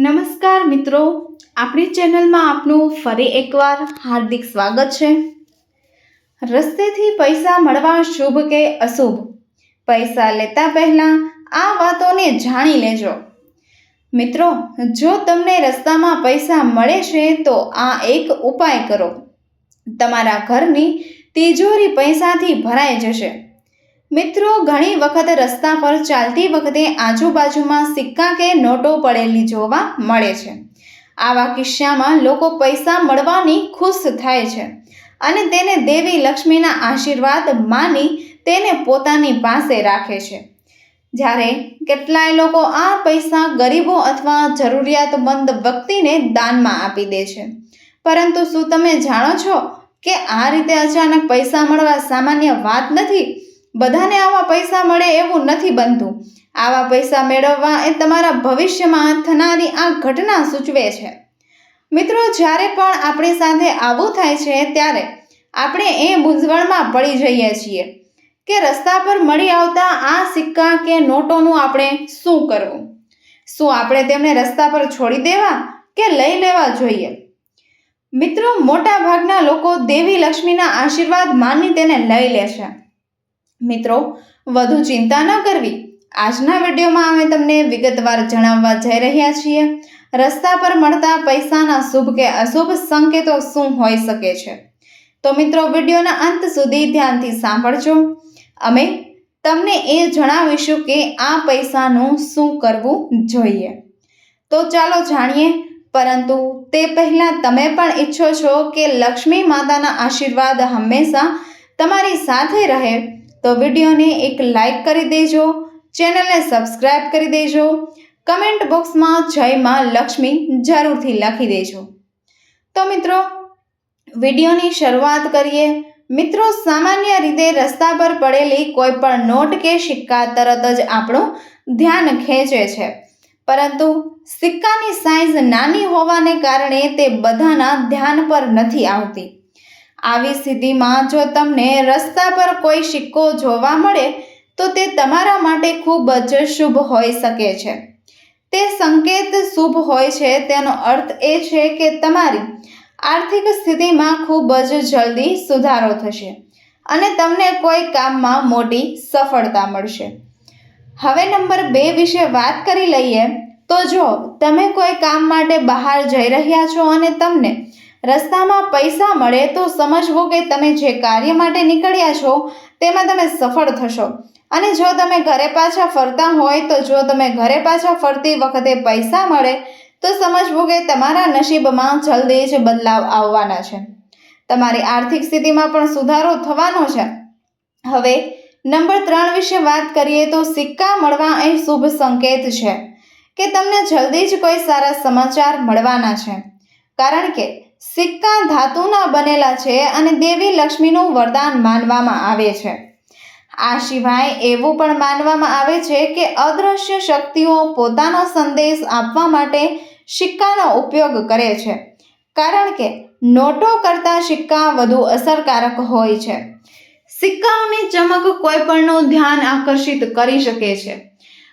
નમસ્કાર મિત્રો, આપણી ચેનલમાં આપનું ફરી એકવાર હાર્દિક સ્વાગત છે. રસ્તેથી પૈસા મળવા શુભ કે અશુભ? પૈસા લેતા પહેલાં આ વાતોને જાણી લેજો. મિત્રો, જો તમને રસ્તામાં પૈસા મળે છે, તો આ એક ઉપાય કરો. તમારા ઘરની તિજોરી પૈસાથી ભરાઈ જશે. મિત્રો, ઘણી વખત રસ્તા પર ચાલતી વખતે આજુબાજુમાં સિક્કા કે નોટો પડેલી જોવા મળે છે. આવા કિસ્સામાં લોકો પૈસા મળવાની ખુશ થાય છે અને તેને દેવી લક્ષ્મીના આશીર્વાદ માની તેને પોતાની પાસે રાખે છે. જ્યારે કેટલાય લોકો આ પૈસા ગરીબો અથવા જરૂરિયાતમંદ વ્યક્તિને દાનમાં આપી દે છે. પરંતુ શું તમે જાણો છો કે આ રીતે અચાનક પૈસા મળવા સામાન્ય વાત નથી? બધાને આવા પૈસા મળે એવું નથી બનતું. આવા પૈસા મેળવવા એ તમારા ભવિષ્યમાં થનારી આ ઘટના સૂચવે છે. મિત્રો, જ્યારે પણ આપણી સાથે આવું થાય છે, ત્યારે આપણે એ મૂંઝવણમાં પડી જઈએ છીએ કે રસ્તા પર મળી આવતા આ સિક્કા કે નોટોનું આપણે શું કરવું? શું આપણે તેમને રસ્તા પર છોડી દેવા કે લઈ લેવા જોઈએ? મિત્રો મોટા ભાગના લોકો દેવી લક્ષ્મીના આશીર્વાદ માની તેને લઈ લે છે. મિત્રો, વધુ ચિંતા ન કરવી. આજના વિડીયોમાં અમે તમને વિગતવાર જણાવવા જઈ રહ્યા છીએ. રસ્તા પર મળતા પૈસાના શુભ કે અશુભ સંકેતો શું હોઈ શકે છે? તો મિત્રો, વિડીયોના અંત સુધી ધ્યાનથી સાંભળજો. અમે તમને એ જણાવીશું કે આ પૈસાનું શું કરવું જોઈએ. તો ચાલો જાણીએ. પરંતુ તે પહેલાં તમે પણ ઈચ્છો છો કે લક્ષ્મી માતાના આશીર્વાદ હંમેશા તમારી સાથે રહે. તો વિડીયોને એક લાઈક કરી દેજો, ચેનલને સબસ્ક્રાઇબ કરી દેજો, કમેન્ટ બોક્સમાં જય માં લક્ષ્મી જરૂરથી લખી દેજો. તો મિત્રો, વિડીયોની શરૂઆત કરીએ. મિત્રો, સામાન્ય રીતે રસ્તા પર પડેલી કોઈ પણ નોટ કે સિક્કા તરત જ આપણું ધ્યાન ખેંચે છે. પરંતુ સિક્કાની સાઇઝ નાની હોવાને કારણે તે બધાના ધ્યાન પર નથી આવતી. આવી સ્થિતિમાં જો તમને રસ્તા પર કોઈ સિક્કો જોવા મળે, તો તે તમારા માટે ખૂબ જ શુભ હોઈ શકે છે. તે સંકેત શુભ હોય છે, તેનો અર્થ એ છે કે તમારી આર્થિક સ્થિતિમાં ખૂબ જ જલ્દી સુધારો થશે અને તમને કોઈ કામમાં મોટી સફળતા મળશે. હવે નંબર બે વિશે વાત કરી લઈએ, તો જો તમે કોઈ કામ માટે બહાર જઈ રહ્યા છો અને તમને રસ્તામાં પૈસા મળે તો સમજવું કે તમે જે કાર્ય માટે નીકળ્યા છો, તેમાં તમે સફળ થશો. અને જો તમે ઘરે પાછા ફરતા હોય તો જો તમે ઘરે પાછા ફરતી વખતે પૈસા મળે, તો સમજવું કે તમારા નસીબમાં જલ્દી જ બદલાવ આવવાના છે. તમારી આર્થિક સ્થિતિમાં પણ સુધારો થવાનો છે. હવે, નંબર ત્રણ વિશે વાત કરીએ તો સિક્કા મળવા એ શુભ સંકેત છે કે તમને જલ્દી જ કોઈ સારા સમાચાર મળવાના છે. કારણ કે સિક્કા ધાતુના બનેલા છે અને દેવી લક્ષ્મીનું વરદાન માનવામાં આવે છે. આ સિવાય એવું પણ માનવામાં આવે છે કે અદૃશ્ય શક્તિઓ પોતાનો સંદેશ આપવા માટે સિક્કાનો ઉપયોગ કરે છે. કારણ કે નોટો કરતાં સિક્કા વધુ અસરકારક હોય છે. સિક્કાઓની ચમક કોઈ પણનું ધ્યાન આકર્ષિત કરી શકે છે.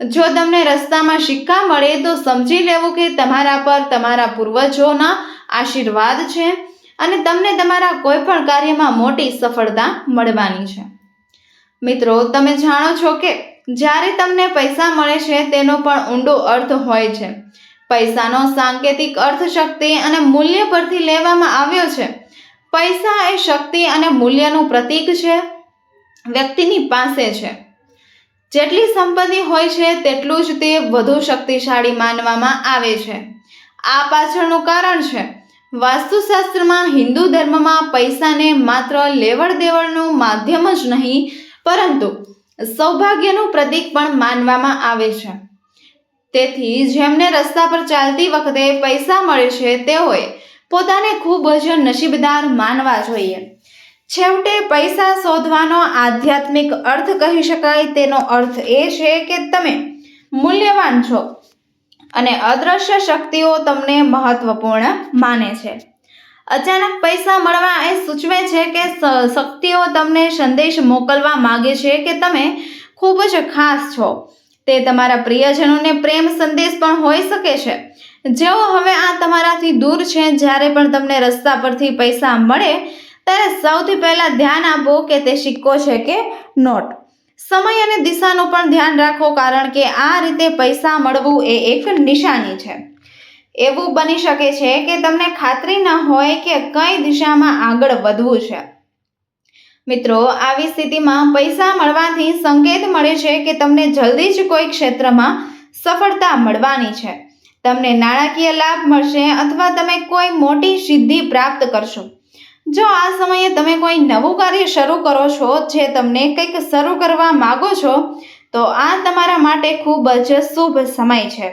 જો તમને રસ્તામાં સિક્કા મળે તો સમજી લેવું કે તમારા પર તમારા પૂર્વજોના આશીર્વાદ છે અને તમને તમારા કોઈ પણ કાર્યમાં મોટી સફળતા મળવાની છે. મિત્રો, તમે જાણો છો કે જ્યારે તમને પૈસા મળે છે, તેનો પણ ઊંડો અર્થ હોય છે. પૈસાનો સાંકેતિક અર્થ શક્તિ અને મૂલ્ય પરથી લેવામાં આવ્યો છે. પૈસા એ શક્તિ અને મૂલ્યનું પ્રતીક છે, વ્યક્તિની પાસે છે. જેટલી સંપત્તિ હોય છે, તેટલું જ તે વધુ શક્તિશાળી માનવામાં આવે છે. આ પાછળનું કારણ છે વાસ્તુશાસ્ત્રમાં હિન્દુ ધર્મમાં પૈસાને માત્ર લેવડ દેવડનું માધ્યમ જ નહીં, પરંતુ સૌભાગ્યનું પ્રતીક પણ માનવામાં આવે છે. તેથી જેમને રસ્તા પર ચાલતી વખતે પૈસા મળે છે, તેઓએ પોતાને ખૂબ જ નસીબદાર માનવા જોઈએ. છેવટે પૈસા શોધવાનો આધ્યાત્મિક અર્થ કહી શકાય, તેનો અર્થ એ છે કે તમે મૂલ્યવાન છો. અને અદ્રશ્ય શક્તિઓ તમને મહત્વપૂર્ણ માને છે. અચાનક પૈસા મળવા એ સૂચવે છે કે શક્તિઓ તમને સંદેશ મોકલવા માગે છે કે તમે ખૂબ જ ખાસ છો. તે તમારા પ્રિયજનોને પ્રેમ સંદેશ પણ હોઈ શકે છે. જેઓ હવે આ તમારાથી દૂર છે, જ્યારે પણ તમને રસ્તા પરથી પૈસા મળે, ત્યારે સૌથી પહેલાં ધ્યાન આપો કે તે સિક્કો છે કે નોટ. સમય અને દિશાનું પણ ધ્યાન રાખો કારણ કે આ રીતે પૈસા મળવું એ એક નિશાની છે. એવું બની શકે છે કે તમને ખાતરી ન હોય કે કઈ દિશામાં આગળ વધવું છે. મિત્રો, આવી સ્થિતિમાં પૈસા મળવાથી સંકેત મળે છે કે તમને જલ્દી જ કોઈ ક્ષેત્રમાં સફળતા મળવાની છે. તમને નાણાકીય લાભ મળશે અથવા તમે કોઈ મોટી સિદ્ધિ પ્રાપ્ત કરશો. જો આ સમયે તમે કોઈ નવું કાર્ય શરૂ કરો છો જે તમને કંઈક શરૂ કરવા માગો છો, તો આ તમારા માટે ખૂબ જ શુભ સમય છે.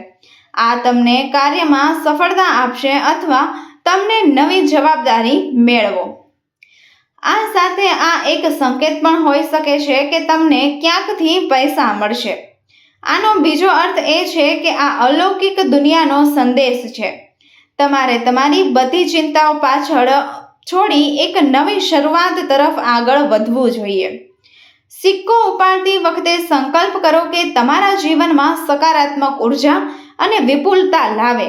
આ તમને કાર્યમાં સફળતા આપશે અથવા તમને નવી જવાબદારી મેળવો. આ સાથે આ એક સંકેત પણ હોઈ શકે છે કે તમને ક્યાંકથી પૈસા મળશે. આનો બીજો અર્થ એ છે કે આ અલૌકિક દુનિયાનો સંદેશ છે. તમારે તમારી બધી ચિંતાઓ પાછળ છોડી એક નવી શરૂઆત તરફ આગળ વધવું જોઈએ. સિક્કો ઉપાડતી વખતે સંકલ્પ કરો કે તમારા જીવનમાં સકારાત્મક ઊર્જા અને વિપુલતા લાવે.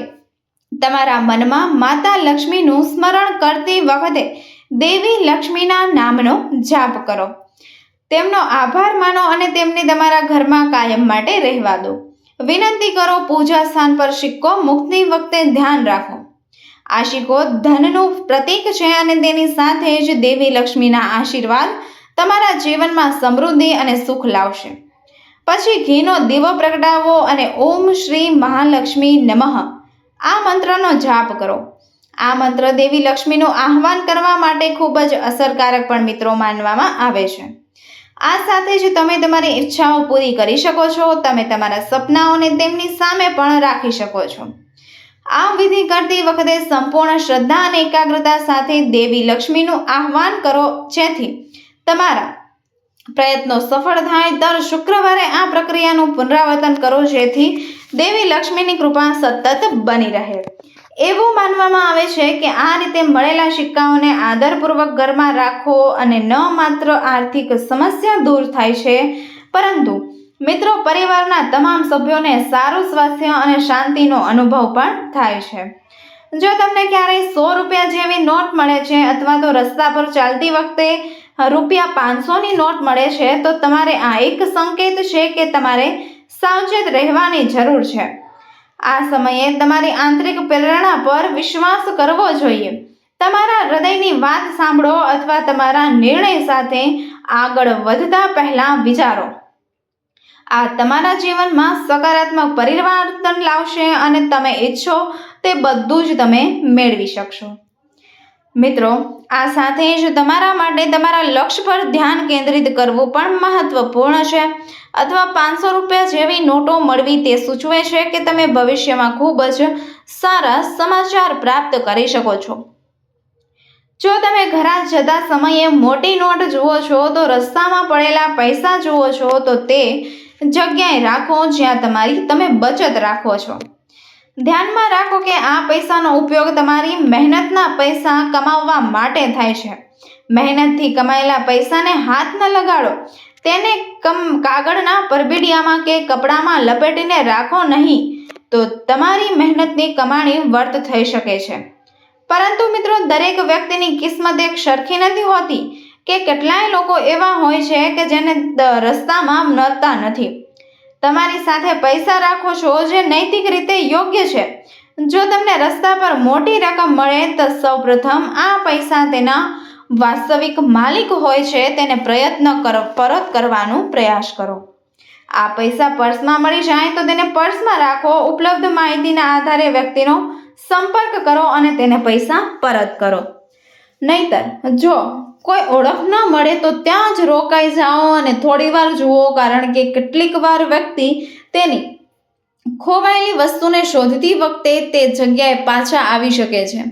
તમારા મનમાં માતા લક્ષ્મીનું સ્મરણ કરતી વખતે દેવી લક્ષ્મીના નામનો જાપ કરો. તેમનો આભાર માનો અને તેમને તમારા ઘરમાં કાયમ માટે રહેવા દો. વિનંતી કરો, પૂજા સ્થાન પર સિક્કો મૂકતી વખતે ધ્યાન રાખો. આ સિક્કો ધનનું પ્રતીક છે અને તેની સાથે જ દેવી લક્ષ્મીના આશીર્વાદ તમારા જીવનમાં સમૃદ્ધિ અને સુખ લાવશે. પછી ઘીનો દીવો પ્રગટાવો અને ઓમ શ્રી મહાલક્ષ્મી નમઃ. આ મંત્રનો જાપ કરો. આ મંત્ર દેવી લક્ષ્મીનું આહ્વાન કરવા માટે ખૂબ જ અસરકારક પણ મિત્રો માનવામાં આવે છે. આ સાથે જ તમે તમારી ઈચ્છાઓ પૂરી કરી શકો છો. તમે તમારા સપનાઓને તેમની સામે પણ રાખી શકો છો. આ વિધિ કરતી વખતે સંપૂર્ણ શ્રદ્ધા અને એકાગ્રતા સાથે દેવી લક્ષ્મીનું આહ્વાન કરો. જેથી તમારા પ્રયત્નો સફળ થાય. દર શુક્રવારે આ પ્રક્રિયાનું પુનરાવર્તન કરો, જેથી દેવી લક્ષ્મીની કૃપા સતત બની રહે. એવું માનવામાં આવે છે કે આ રીતે મળેલા સિક્કાઓને આદરપૂર્વક ઘરમાં રાખો અને ન માત્ર આર્થિક સમસ્યા દૂર થાય છે, પરંતુ મિત્રો, પરિવારના તમામ સભ્યોને સારું સ્વાસ્થ્ય અને શાંતિનો અનુભવ પણ થાય છે. જો તમને ક્યારેય સો રૂપિયા જેવી નોટ મળે છે અથવા તો રસ્તા પર ચાલતી વખતે રૂપિયા પાંચસોની નોટ મળે છે, તો તમારે આ એક સંકેત છે કે તમારે સાવચેત રહેવાની જરૂર છે. આ સમયે તમારી આંતરિક પ્રેરણા પર વિશ્વાસ કરવો જોઈએ. તમારા હૃદયની વાત સાંભળો અથવા તમારા નિર્ણય સાથે આગળ વધતા પહેલાં વિચારો. આ તમારા જીવનમાં સકારાત્મક પરિવર્તન લાવશે અને તમે ઈચ્છો તે બધું જ તમે મેળવી શકશો. મિત્રો, આ સાથે જ તમારા માટે તમારા લક્ષ્ય પર ધ્યાન કેન્દ્રિત કરવું પણ મહત્વપૂર્ણ છે. અથવા પાંચસો રૂપિયા જેવી નોટો મળવી તે સૂચવે છે કે તમે ભવિષ્યમાં ખૂબ જ સારા સમાચાર પ્રાપ્ત કરી શકો છો. જો તમે ઘરા જતા સમયે મોટી નોટ જુઓ છો તો રસ્તામાં પડેલા પૈસા જુઓ છો તો તે જગ્યાએ રાખો જ્યાં તમારી, તમે બચત રાખો છો. ધ્યાનમાં રાખો કે આ પૈસાનો ઉપયોગ તમારી મહેનતના પૈસા કમાવવા માટે થાય છે. મહેનતથી કમાયેલા પૈસાને હાથ ન લગાડો. તેને કમ, કાગળના પરબીડિયામાં કે કપડામાં લપેટીને રાખો નહીં, તો તમારી મહેનતની કમાણી વર્ત થઈ શકે છે. પરંતુ મિત્રો, દરેક વ્યક્તિની કિસ્મત એક સરખી નથી હોતી. કે કેટલાય લોકો એવા હોય છે કે જેને રસ્તામાં મળતા નથી. તમારી સાથે પૈસા રાખો છો જે નૈતિક રીતે યોગ્ય છે. જો તમને રસ્તા પર મોટી રકમ મળે, તો સૌપ્રથમ આ પૈસા તેના વાસ્તવિક માલિક હોય છે તેને પ્રયત્ન કરો, પરત કરવાનો પ્રયાસ કરો. આ પૈસા પર્સમાં મળી જાય તો તેને પર્સમાં રાખો, ઉપલબ્ધ માહિતીના આધારે વ્યક્તિનો સંપર્ક કરો અને તેને પૈસા પરત કરો. નહીતર, જો કોઈ ઓળખ ન મળે તો ત્યાં જ રોકાઈ જાઓ અને થોડી વાર જુઓ કારણ કે કેટલીક વાર વ્યક્તિ તેની ખોવાયેલી વસ્તુને શોધતી વખતે તે જગ્યાએ પાછા આવી શકે છે.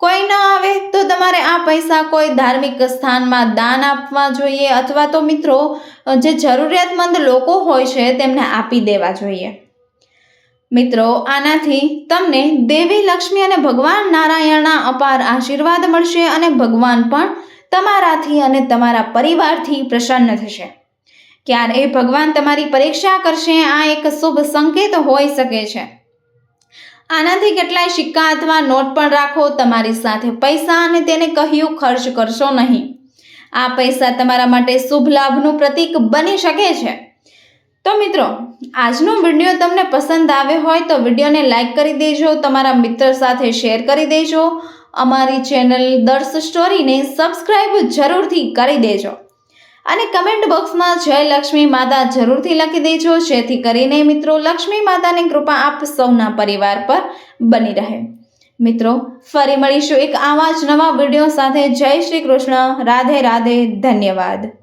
કોઈ ન આવે તો તમારે આ પૈસા કોઈ ધાર્મિક સ્થાનમાં દાન આપવા જોઈએ અથવા તો મિત્રો, જે જરૂરિયાતમંદ લોકો હોય છે તેમને આપી દેવા જોઈએ. મિત્રો, આનાથી તમને દેવી લક્ષ્મી અને ભગવાન નારાયણના અપાર આશીર્વાદ મળશે અને ભગવાન પણ તમારાથી અને તમારા પરિવારથી પ્રસન્ન થશે. ક્યારે ભગવાન તમારી પરીક્ષા કરશે, આ એક શુભ સંકેત હોઈ શકે છે. આનાથી કેટલાય સિક્કા અથવા નોટ પણ રાખો, તમારી સાથે પૈસા અને તેને કહ્યું ખર્ચ કરશો નહીં. આ પૈસા તમારા માટે શુભ લાભનું પ્રતીક બની શકે છે. તો મિત્રો, આજનો વીડિયો તમને પસંદ આવ્યો હોય તો વિડીયોને લાઇક કરી દેજો, તમારા મિત્ર સાથે શેર કરી દેજો અમારી ચેનલ દર્શ સ્ટોરીને સબસ્ક્રાઈબ જરૂરથી કરી દેજો. અને કમેન્ટ બોક્સમાં જય લક્ષ્મી માતા જરૂરથી લખી દેજો, જેથી કરીને મિત્રો લક્ષ્મી માતાની કૃપા આપ સૌના પરિવાર પર બની રહે. મિત્રો, ફરી મળીશું એક આવા જ નવા વીડિયો સાથે. જય શ્રી કૃષ્ણ. રાધે રાધે. ધન્યવાદ.